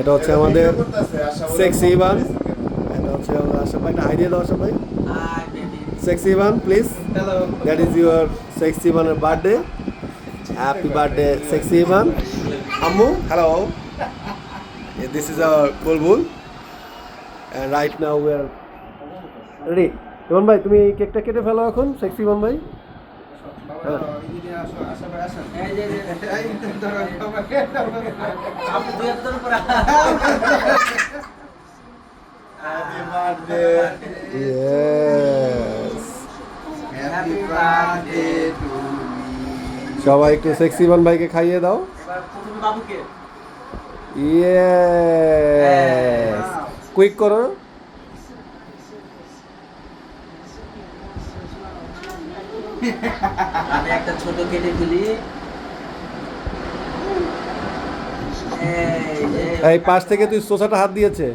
এটা হচ্ছে আমাদের সেক্সি ইভান এটা হচ্ছে আমাদের আশা ভাই একটা আইডিয়া দাও আশা ভাই. Sexy Evan please. That is your sexy ইভানের birthday happy birthday sexy Evan আম্মু hello this is our Bulbul and right now we are ready Emon ভাই তুমি কেকটা কেটে ফেলো এখন সেক্সি ইমন ভাই। সবাই একটু সেক্সি ইমন ভাইকে খাইয়ে দাও এবার প্রথমে বাবুকে। ইয়েস কুইক করো আমি একটা ছোট কেটে তুলি। এই পাশ থেকে তুই সোসাটা হাত দিয়েছে।